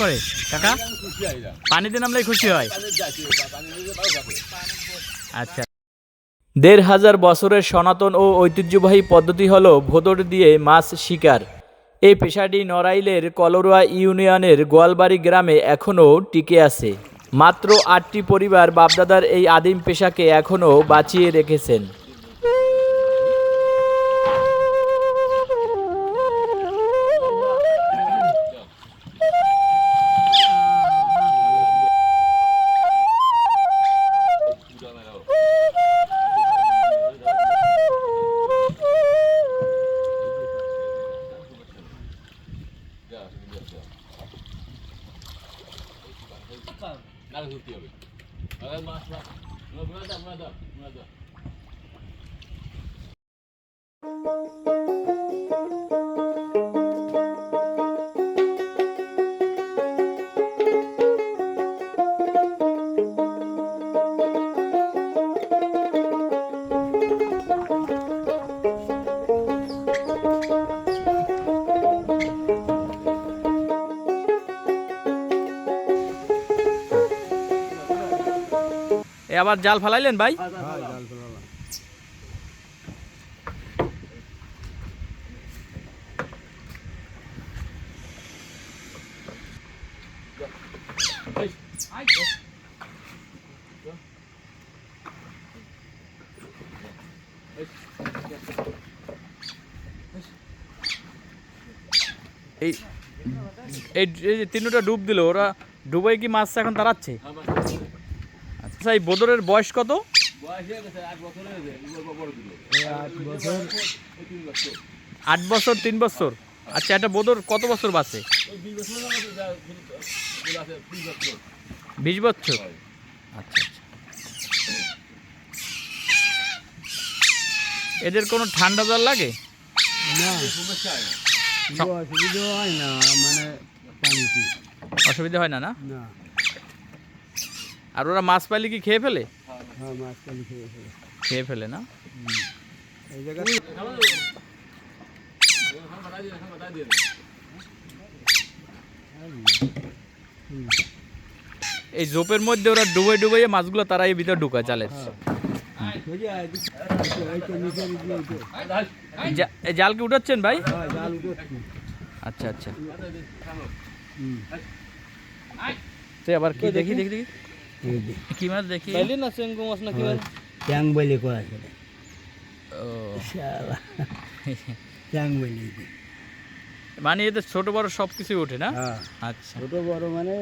করে, কাকা? পানিতে নামলে খুশি হয়। আচ্ছা। দেড় হাজার বছরের সনাতন ও ঐতিহ্যবাহী পদ্ধতি হল ভোদর দিয়ে মাছ শিকার। এই পেশাটি নড়াইলের কলরোয়া ইউনিয়নের গোয়ালবাড়ি গ্রামে এখনও টিকে আছে। মাত্র আটটি পরিবার বাপদাদার এই আদিম পেশাকে এখনও বাঁচিয়ে রেখেছেন। এ আবার জাল ফালাইলেন ভাই? এই এই এই তিনটা ডুব দিল ওরা ডুবাই কি মাছ এখন তাড়াচ্ছে? আচ্ছা এই বোদরের বয়স কত? আট বছর তিন বছর? আচ্ছা একটা বোদর কত বছর বাঁচে? বিশ বছর। আচ্ছা আচ্ছা। এদের কোনো ঠান্ডা জল লাগে? না। অসুবিধা হয় মানে অসুবিধা হয় না না? না। আর ওরা মাছ পাইলে কি খেয়ে ফেলে? হ্যাঁ মাছ খেয়ে ফেলে। খেয়ে ফেলে না? এই জায়গা এই জোপের মধ্যে ওরা ডুবে ডুবে মাছগুলো তারা এই ভিতরে ঢুকায় জালের। জাল কি উঠাচ্ছেন ভাই? হ্যাঁ। আচ্ছা আচ্ছা। হুম। আবার কি দেখি। দেখি দেখি। কি মাছ দেখি? না চেঙ্গু মাছ না কি ট্যাং বলে কয় আসলে ও। ট্যাং বলে মানে এদের ছোট বড় সব কিছুই ওঠে না? হ্যাঁ। আচ্ছা। ছোট বড় মানে